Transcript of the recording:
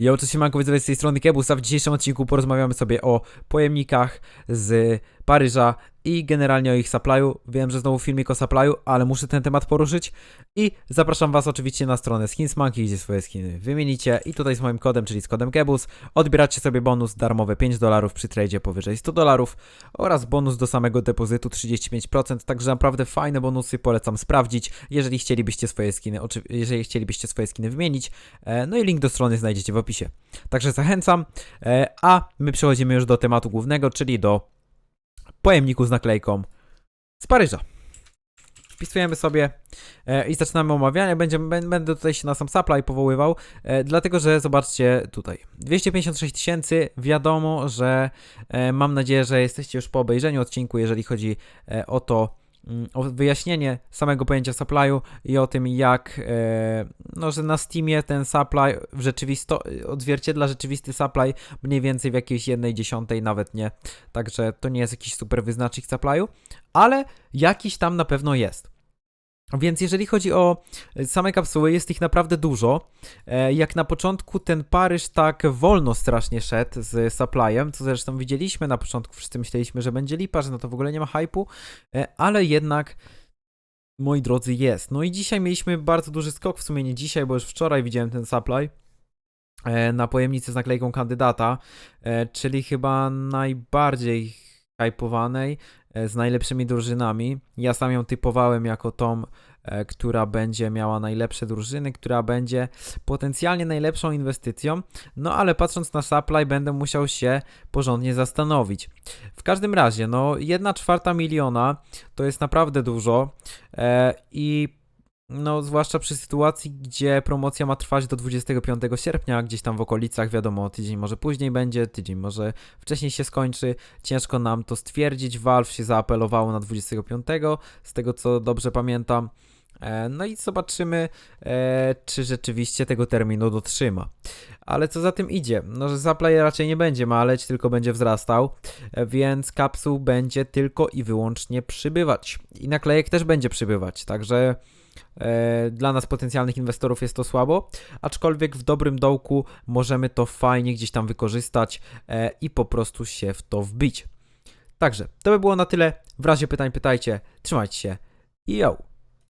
Ja cześć siemanko, widzowie z tej strony Kebus, a w dzisiejszym odcinku porozmawiamy sobie o pojemnikach z Paryża i generalnie o ich supply'u. Wiem, że znowu filmik o supply'u, ale muszę ten temat poruszyć i zapraszam was oczywiście na stronę Skinsmonkey, gdzie swoje skiny wymienicie i tutaj z moim kodem, czyli z kodem Kebus, odbieracie sobie bonus darmowy 5 dolarów przy tradzie powyżej 100 dolarów oraz bonus do samego depozytu 35%, także naprawdę fajne bonusy, polecam sprawdzić, jeżeli chcielibyście swoje skiny, jeżeli chcielibyście swoje skiny wymienić, E, No i link do strony znajdziecie w opisie. Także zachęcam. E, A my przechodzimy już do tematu głównego, czyli do pojemniku z naklejką z Paryża. Wpisujemy sobie e, i zaczynamy omawianie. Będziemy, bę- będę tutaj się na sam supply powoływał, e, dlatego że zobaczcie tutaj. 256 tysięcy. Wiadomo, że e, mam nadzieję, że jesteście już po obejrzeniu odcinku, jeżeli chodzi e, o to, o wyjaśnienie samego pojęcia supply'u i o tym, jak, e, no, że na Steamie ten supply w rzeczywisto odzwierciedla rzeczywisty supply mniej więcej w jakiejś jednej dziesiątej, nawet nie. Także to nie jest jakiś super wyznacznik supply'u, ale jakiś tam na pewno jest. Więc jeżeli chodzi o same kapsuły, jest ich naprawdę dużo. E, Jak na początku ten Paryż tak wolno strasznie szedł z supplyem, co zresztą widzieliśmy na początku, wszyscy myśleliśmy, że będzie lipa, że no to w ogóle nie ma hypu, e, ale jednak moi drodzy, jest. No i dzisiaj mieliśmy bardzo duży skok, w sumie nie dzisiaj, bo już wczoraj widziałem ten supply e, na pojemnicy z naklejką kandydata, e, czyli chyba najbardziej hypowanej, e, z najlepszymi drużynami. Ja sam ją typowałem jako tą, e, która będzie miała najlepsze drużyny, która będzie potencjalnie najlepszą inwestycją, no ale patrząc na supply będę musiał się porządnie zastanowić. W każdym razie, no 1 czwarta miliona to jest naprawdę dużo e, i no, zwłaszcza przy sytuacji, gdzie promocja ma trwać do 25 sierpnia, gdzieś tam w okolicach, wiadomo, tydzień może później będzie, tydzień może wcześniej się skończy. Ciężko nam to stwierdzić. Valve się zaapelowało na 25, z tego co dobrze pamiętam. E, No i zobaczymy, e, czy rzeczywiście tego terminu dotrzyma. Ale co za tym idzie? No, że supply raczej nie będzie maleć, tylko będzie wzrastał, e, więc kapsuł będzie tylko i wyłącznie przybywać. I naklejek też będzie przybywać, także dla nas potencjalnych inwestorów jest to słabo, aczkolwiek w dobrym dołku możemy to fajnie gdzieś tam wykorzystać e, i po prostu się w to wbić. Także to by było na tyle. W razie pytań pytajcie. Trzymajcie się. Yo!